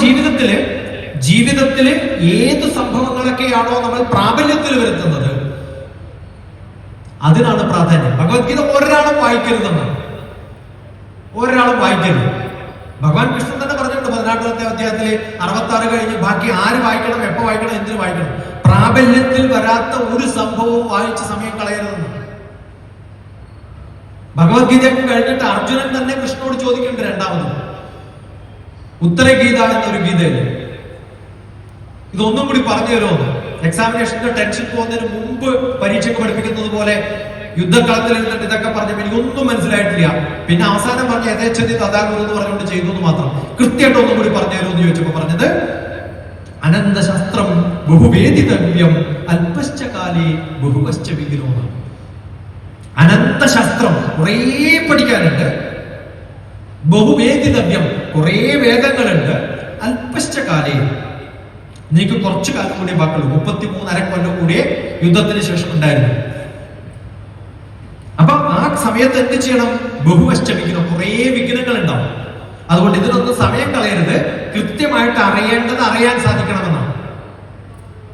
ജീവിതത്തിൽ ജീവിതത്തിൽ ഏത് സംഭവങ്ങളൊക്കെയാണോ നമ്മൾ പ്രാബല്യത്തിൽ വരുത്തുന്നത് അതിനാണ് പ്രാധാന്യം. ഭഗവത്ഗീത ഒരാളും വായിക്കരുതെന്നാണ് ഒരാളും വായിക്കരുത്. ഭഗവാൻ കൃഷ്ണൻ തന്നെ പറഞ്ഞിട്ടുണ്ട് പതിനെട്ടാമത്തെ അധ്യായത്തിൽ അറുപത്തി ആറ് കഴിഞ്ഞ് ബാക്കി ആര് വായിക്കണം എപ്പോ വായിക്കണം എന്തിനു വായിക്കണം. പ്രാബല്യത്തിൽ വരാത്ത ഒരു സംഭവവും വായിച്ച് സമയം കളയരുതെന്ന്. ഭഗവത്ഗീതയൊക്കെ കഴിഞ്ഞിട്ട് അർജുനൻ തന്നെ കൃഷ്ണനോട് ചോദിക്കുന്നുണ്ട് രണ്ടാമത്. ഉത്തരഗീത എന്നൊരു ഗീതയിൽ ഇതൊന്നും കൂടി പറഞ്ഞു തരുമോ? എക്സാമിനേഷന്റെ ടെൻഷൻ പോകുന്നതിന് മുമ്പ് പരീക്ഷയ്ക്ക് പഠിപ്പിക്കുന്നത് പോലെ യുദ്ധക്കളത്തിൽ ഇരുന്നിട്ട് ഇതൊക്കെ പറഞ്ഞപ്പോൾ എനിക്കൊന്നും മനസ്സിലായിട്ടില്ല. പിന്നെ അവസാനം പറഞ്ഞ യഥേച്ഛതി തഥാഗുരു എന്ന് പറഞ്ഞുകൊണ്ട് ചെയ്തു എന്ന് മാത്രം. കൃത്യമായിട്ട് ഒന്നും കൂടി പറഞ്ഞു തരുമോ എന്ന് ചോദിച്ചപ്പോ പറഞ്ഞത് അനന്തശാസ്ത്രം ബഹുവേദിതവ്യം അല്പശ്ചകാലി ബഹുപശ്ച വിഗ്രഹമാണ് അനന്തശാസ്ത്രം കുറേ പഠിക്കാനുണ്ട്. ബഹുവേദിതവ്യം. കുറേ വേദങ്ങളുണ്ട്. അല്പശ്ച കാലേ നീക്ക് കുറച്ചു കാലം കൂടി ബാക്കുള്ളൂ മുപ്പത്തി മൂന്നര കൊല്ലം കൂടിയേ യുദ്ധത്തിന് ശേഷം ഉണ്ടായിരുന്നു. അപ്പൊ ആ സമയത്ത് എന്ത് ചെയ്യണം? ബഹുവശ്ച വിഘ്നം കുറേ വിഘ്നങ്ങൾ ഉണ്ടാവും അതുകൊണ്ട് ഇതിനൊന്നും സമയം കളയരുത്. കൃത്യമായിട്ട് അറിയേണ്ടത് അറിയാൻ സാധിക്കണമെന്നാണ്.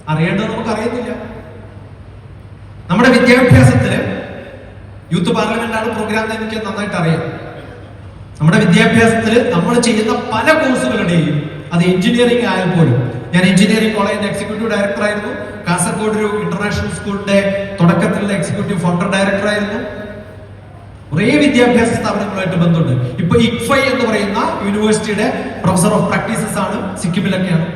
അറിയേണ്ടത് നമുക്ക് അറിയുന്നില്ല നമ്മുടെ വിദ്യാഭ്യാസത്തിൽ യൂത്ത് പാർലമെന്റാണ് പ്രോഗ്രാം എനിക്ക് നന്നായിട്ട് അറിയാം നമ്മുടെ വിദ്യാഭ്യാസത്തിൽ നമ്മൾ ചെയ്യുന്ന പല കോഴ്സുകളുടെയും അത് എഞ്ചിനീയറിംഗ് ആയാൽ പോലും. ഞാൻ എഞ്ചിനീയറിംഗ് കോളേജിന്റെ എക്സിക്യൂട്ടീവ് ഡയറക്ടർ ആയിരുന്നു. കാസർഗോഡ് ഒരു ഇന്റർനാഷണൽ സ്കൂളിന്റെ തുടക്കത്തിലുള്ള എക്സിക്യൂട്ടീവ് ഫൗണ്ടർ ഡയറക്ടർ ആയിരുന്നു. കുറേ വിദ്യാഭ്യാസ സ്ഥാപനങ്ങളുമായിട്ട് ബന്ധമുണ്ട്. ഇപ്പൊ ഇക്ഫൈ എന്ന് പറയുന്ന യൂണിവേഴ്സിറ്റിയുടെ പ്രൊഫസർ ഓഫ് പ്രാക്ടീസസ് ആണ് സിക്കിമിലൊക്കെയാണ്.